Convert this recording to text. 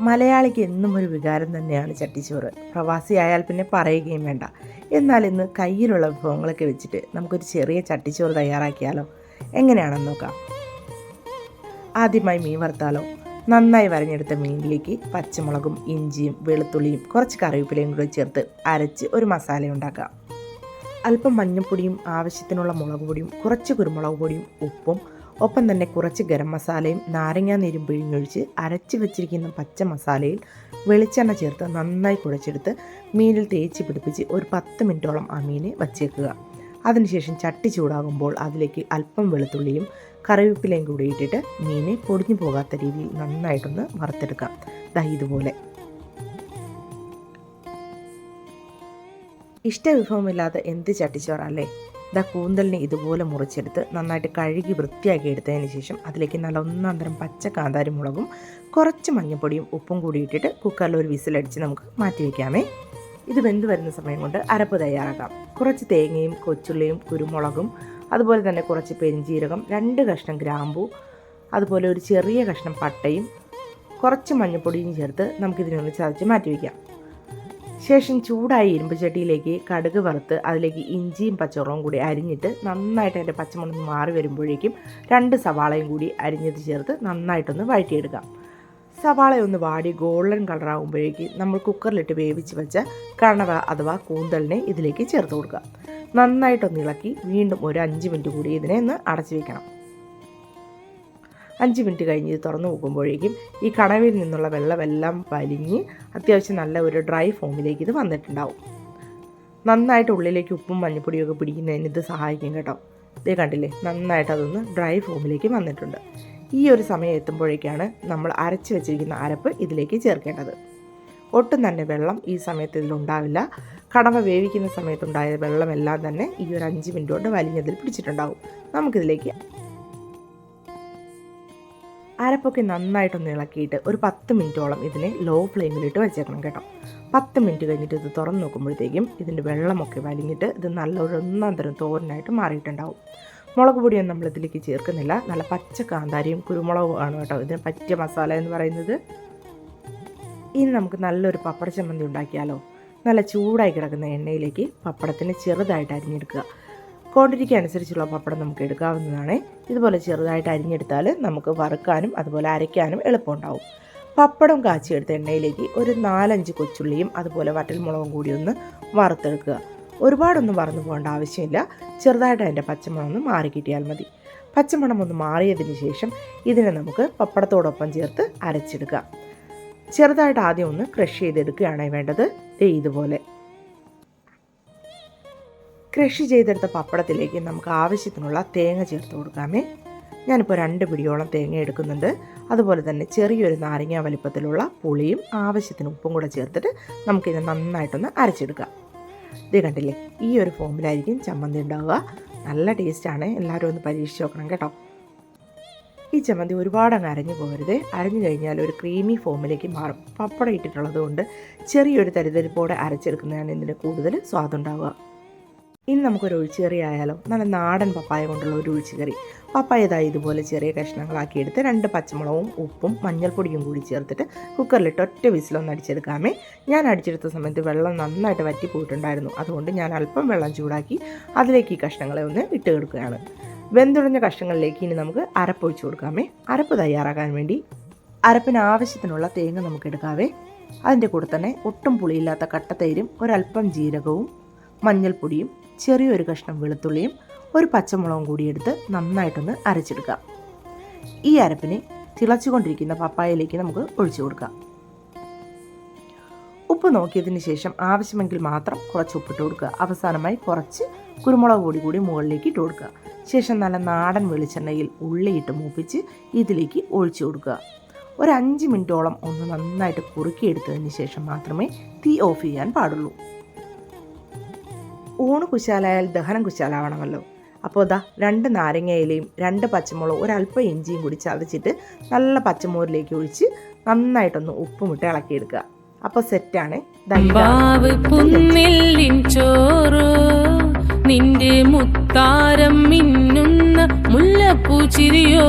മലയാളിക്ക് എന്നും ഒരു വികാരം തന്നെയാണ് ചട്ടിച്ചോറ്. പ്രവാസിയായാൽ പിന്നെ പറയുകയും വേണ്ട. എന്നാൽ ഇന്ന് കയ്യിലുള്ള വിഭവങ്ങളൊക്കെ വെച്ചിട്ട് നമുക്കൊരു ചെറിയ ചട്ടിച്ചോറ് തയ്യാറാക്കിയാലോ? എങ്ങനെയാണെന്ന് നോക്കാം. ആദ്യമായി മീൻ വറുത്താലോ? നന്നായി വരഞ്ഞെടുത്ത മീനിലേക്ക് പച്ചമുളകും ഇഞ്ചിയും വെളുത്തുള്ളിയും കുറച്ച് കറിവേപ്പിലയും കൂടി ചേർത്ത് അരച്ച് ഒരു മസാല ഉണ്ടാക്കാം. അല്പം മഞ്ഞൾപ്പൊടിയും ആവശ്യത്തിനുള്ള മുളക് പൊടിയും കുറച്ച് കുരുമുളക് പൊടിയും ഉപ്പും ഒപ്പം തന്നെ കുറച്ച് ഗരം മസാലയും നാരങ്ങ നീരും പിഴിഞ്ഞൊഴിച്ച് അരച്ച് വെച്ചിരിക്കുന്ന പച്ച മസാലയിൽ വെളിച്ചെണ്ണ ചേർത്ത് നന്നായി കുഴച്ചെടുത്ത് മീനിൽ തേച്ച് പിടിപ്പിച്ച് ഒരു പത്ത് മിനിറ്റോളം ആ മീനെ വച്ചേക്കുക. അതിനുശേഷം ചട്ടി ചൂടാകുമ്പോൾ അതിലേക്ക് അല്പം വെളുത്തുള്ളിയും കറിവേപ്പിലയും കൂടി ഇട്ടിട്ട് മീനെ പൊടിഞ്ഞു പോകാത്ത രീതിയിൽ നന്നായിട്ടൊന്ന് വറുത്തെടുക്കാം. ദാ ഇതുപോലെ. ഇഷ്ടവിഭവമില്ലാത്ത എന്ത് ചട്ടിച്ചോറല്ലേ? ഇതാ കൂന്തലിനെ ഇതുപോലെ മുറിച്ചെടുത്ത് നന്നായിട്ട് കഴുകി വൃത്തിയാക്കി എടുത്തതിന് ശേഷം അതിലേക്ക് നല്ല ഒന്നാം തരം പച്ച കാന്താരി മുളകും കുറച്ച് മഞ്ഞൾപ്പൊടിയും ഉപ്പും കൂടി ഇട്ടിട്ട് കുക്കറിൽ ഒരു വിസിലടിച്ച് നമുക്ക് മാറ്റി വയ്ക്കാമേ ഇത് വെന്ത് വരുന്ന സമയം കൊണ്ട് അരപ്പ് തയ്യാറാക്കാം. കുറച്ച് തേങ്ങയും കൊച്ചുള്ളിയും കുരുമുളകും അതുപോലെ തന്നെ കുറച്ച് പെരിഞ്ചീരകം രണ്ട് കഷ്ണം ഗ്രാമ്പു അതുപോലെ ഒരു ചെറിയ കഷ്ണം പട്ടയും കുറച്ച് മഞ്ഞൾപ്പൊടിയും ചേർത്ത് നമുക്കിതിനൊന്ന് ചതച്ച് മാറ്റി വയ്ക്കാം ശേഷം ചൂടായ ഇരുമ്പ് ചട്ടിയിലേക്ക് കടുക് വറുത്ത് അതിലേക്ക് ഇഞ്ചിയും പച്ചമുളകും കൂടി അരിഞ്ഞിട്ട് നന്നായിട്ട് അതിന്റെ പച്ചമുളക് മാറി വരുമ്പോഴേക്കും രണ്ട് സവാളയും കൂടി അരിഞ്ഞത് ചേർത്ത് നന്നായിട്ടൊന്ന് വഴറ്റിയെടുക്കാം. സവാള ഒന്ന് വാടി ഗോൾഡൻ കളറാകുമ്പോഴേക്ക് നമ്മൾ കുക്കറിലിട്ട് വേവിച്ച് വെച്ച കണവ അഥവാ കൂന്തലിനെ ഇതിലേക്ക് ചേർത്ത് കൊടുക്കുക നന്നായിട്ടൊന്ന് ഇളക്കി വീണ്ടും ഒരു അഞ്ച് മിനിറ്റ് കൂടി ഇതിനെ ഒന്ന് അടച്ചു വെക്കണം. അഞ്ച് മിനിറ്റ് കഴിഞ്ഞ് ഇത് തുറന്നു നോക്കുമ്പോഴേക്കും ഈ കണവിൽ നിന്നുള്ള വെള്ളമെല്ലാം വലിഞ്ഞ് അത്യാവശ്യം നല്ല ഒരു ഡ്രൈ ഫോമിലേക്ക് ഇത് വന്നിട്ടുണ്ടാവും. നന്നായിട്ട് ഉള്ളിലേക്ക് ഉപ്പും മഞ്ഞപ്പൊടിയൊക്കെ പിടിക്കുന്നതിന് ഇത് സഹായിക്കും കേട്ടോ. ഇതേ കണ്ടില്ലേ? നന്നായിട്ട് അതൊന്ന് ഡ്രൈ ഫോമിലേക്ക് വന്നിട്ടുണ്ട്. ഈ ഒരു സമയം എത്തുമ്പോഴേക്കാണ് നമ്മൾ അരച്ച് വെച്ചിരിക്കുന്ന അരപ്പ് ഇതിലേക്ക് ചേർക്കേണ്ടത്. ഒട്ടും തന്നെ വെള്ളം ഈ സമയത്ത് ഇതിലുണ്ടാവില്ല കടമ വേവിക്കുന്ന സമയത്തുണ്ടായ വെള്ളമെല്ലാം തന്നെ ഈ ഒരു അഞ്ച് മിനിറ്റ് കൊണ്ട് വലിഞ്ഞതിൽ പിടിച്ചിട്ടുണ്ടാവും. നമുക്കിതിലേക്ക് അരപ്പൊക്കെ നന്നായിട്ടൊന്ന് ഇളക്കിയിട്ട് ഒരു പത്ത് മിനിറ്റോളം ഇതിനെ ലോ ഫ്ലെയിമിലിട്ട് വെച്ചേക്കണം കേട്ടോ. പത്ത് മിനിറ്റ് കഴിഞ്ഞിട്ട് ഇത് തുറന്ന് നോക്കുമ്പോഴത്തേക്കും ഇതിന്റെ വെള്ളമൊക്കെ വലിഞ്ഞിട്ട് ഇത് നല്ലൊരു ഒന്നാം തരം തോരനായിട്ട് മാറിയിട്ടുണ്ടാവും. മുളക് പൊടിയൊന്നും നമ്മൾ ഇതിലേക്ക് ചേർക്കുന്നില്ല. നല്ല പച്ച കാന്താരിയും കുരുമുളകും ആണ് കേട്ടോ ഇതിന് പറ്റിയ മസാല എന്ന് പറയുന്നത്. ഇനി നമുക്ക് നല്ലൊരു പപ്പട ചമ്മന്തി ഉണ്ടാക്കിയാലോ? നല്ല ചൂടായി കിടക്കുന്ന എണ്ണയിലേക്ക് പപ്പടത്തിന് ചെറുതായിട്ട് അരിഞ്ഞെടുക്കുക. ക്വാണ്ടിറ്റിക്ക് അനുസരിച്ചുള്ള പപ്പടം നമുക്ക് എടുക്കാവുന്നതാണ്. ഇതുപോലെ ചെറുതായിട്ട് അരിഞ്ഞെടുത്താൽ നമുക്ക് വറുക്കാനും അതുപോലെ അരയ്ക്കാനും എളുപ്പമുണ്ടാവും പപ്പടം കാച്ചിയെടുത്ത എണ്ണയിലേക്ക് ഒരു നാലഞ്ച് കൊച്ചുള്ളിയും അതുപോലെ വറ്റൽമുളകും കൂടി ഒന്ന് വറുത്തെടുക്കുക. ഒരുപാടൊന്നും വറന്നു പോകേണ്ട ആവശ്യമില്ല. ചെറുതായിട്ട് അതിന്റെ പച്ചമണം ഒന്ന് മാറി കിട്ടിയാൽ മതി. പച്ചമണം ഒന്ന് മാറിയതിന് ശേഷം ഇതിനെ നമുക്ക് പപ്പടത്തോടൊപ്പം ചേർത്ത് അരച്ചെടുക്കാം. ചെറുതായിട്ട് ആദ്യം ഒന്ന് ക്രഷ് ചെയ്തെടുക്കുകയാണ് വേണ്ടത്. ഇതുപോലെ. കൃഷി ചെയ്തെടുത്ത പപ്പടത്തിലേക്ക് നമുക്ക് ആവശ്യത്തിനുള്ള തേങ്ങ ചേർത്ത് കൊടുക്കാമേ. ഞാനിപ്പോൾ രണ്ട് പിടിയോളം തേങ്ങ എടുക്കുന്നുണ്ട്. അതുപോലെ തന്നെ ചെറിയൊരു നാരങ്ങ വലിപ്പത്തിലുള്ള പുളിയും ആവശ്യത്തിന് ഉപ്പും കൂടെ ചേർത്തിട്ട് നമുക്കിത് നന്നായിട്ടൊന്ന് അരച്ചെടുക്കാം. ഇത് കണ്ടില്ലേ? ഈ ഒരു ഫോമിലായിരിക്കും ചമ്മന്തി ഉണ്ടാവുക. നല്ല ടേസ്റ്റാണ്. എല്ലാവരും ഒന്ന് പരീക്ഷിച്ച് നോക്കണം കേട്ടോ. ഈ ചമ്മന്തി ഒരുപാട് അരഞ്ഞു പോകരുത്. അരഞ്ഞു കഴിഞ്ഞാൽ ഒരു ക്രീമി ഫോമിലേക്ക് മാറും. പപ്പടം ഇട്ടിട്ടുള്ളത് കൊണ്ട് ചെറിയൊരു തരിതരിപ്പോടെ അരച്ചെടുക്കുന്നതാണ് ഇതിന് കൂടുതൽ സ്വാദുണ്ടാവുക. ഇനി നമുക്കൊരു ഒഴിച്ചുകറി ആയാലോ? നല്ല നാടൻ പപ്പായ കൊണ്ടുള്ള ഒരു ഒഴിച്ചുകറി പപ്പായ ഇതായി ഇതുപോലെ ചെറിയ കഷ്ണങ്ങളാക്കി എടുത്ത് രണ്ട് പച്ചമുളകും ഉപ്പും മഞ്ഞൾപ്പൊടിയും കൂടി ചേർത്തിട്ട് കുക്കറിലിട്ട് ഒറ്റ വിസിലൊന്ന് അടിച്ചെടുക്കാമേ. ഞാൻ അടിച്ചെടുത്ത സമയത്ത് വെള്ളം നന്നായിട്ട് വറ്റി പോയിട്ടുണ്ടായിരുന്നു. അതുകൊണ്ട് ഞാൻ അല്പം വെള്ളം ചൂടാക്കി അതിലേക്ക് ഈ കഷ്ണങ്ങളെ ഒന്ന് ഇട്ട് കൊടുക്കുകയാണ്. വെന്തുടഞ്ഞ കഷ്ണങ്ങളിലേക്ക് ഇനി നമുക്ക് അരപ്പൊഴിച്ച് കൊടുക്കാമേ. അരപ്പ് തയ്യാറാക്കാൻ വേണ്ടി അരപ്പിന് ആവശ്യത്തിനുള്ള തേങ്ങ നമുക്ക് എടുക്കാവേ. അതിന്റെ കൂടെ തന്നെ ഒട്ടും പുളിയില്ലാത്ത കട്ടത്തൈരും ഒരല്പം ജീരകവും മഞ്ഞൾപ്പൊടിയും ചെറിയൊരു കഷ്ണം വെളുത്തുള്ളിയും ഒരു പച്ചമുളകും കൂടി എടുത്ത് നന്നായിട്ടൊന്ന് അരച്ചെടുക്കാം. ഈ അരപ്പിനെ തിളച്ചുകൊണ്ടിരിക്കുന്ന പപ്പായയിലേക്ക് നമുക്ക് ഒഴിച്ചു കൊടുക്കാം. ഉപ്പ് നോക്കിയതിന് ശേഷം ആവശ്യമെങ്കിൽ മാത്രം കുറച്ച് ഉപ്പിട്ട് കൊടുക്കുക. അവസാനമായി കുറച്ച് കുരുമുളക് പൊടി കൂടി മുകളിലേക്ക് ഇട്ട് കൊടുക്കുക. ശേഷം നല്ല നാടൻ വെളിച്ചെണ്ണയിൽ ഉള്ളിയിട്ട് മൂപ്പിച്ച് ഇതിലേക്ക് ഒഴിച്ചു കൊടുക്കുക. ഒരു അഞ്ച് മിനിറ്റോളം ഒന്ന് നന്നായിട്ട് കുറുക്കിയെടുത്തതിന് ശേഷം മാത്രമേ തീ ഓഫ് ചെയ്യാൻ പാടുള്ളൂ. ഊണ് കുശാലായാൽ ദഹനം കുശാലാവണമല്ലോ. അപ്പോൾ ഇതാ രണ്ട് നാരങ്ങയിലയും രണ്ട് പച്ചമുളകും ഒരല്പം ഇഞ്ചിയും കൂടി ചതച്ചിട്ട് നല്ല പച്ചമോരിലേക്ക് ഒഴിച്ച് നന്നായിട്ടൊന്ന് ഉപ്പുമിട്ട് ഇളക്കിയെടുക്കുക. അപ്പോൾ സെറ്റാണ്. നിന്റെ മുത്താരം മിന്നുന്ന മുല്ലപ്പൂ ചിരിയോ?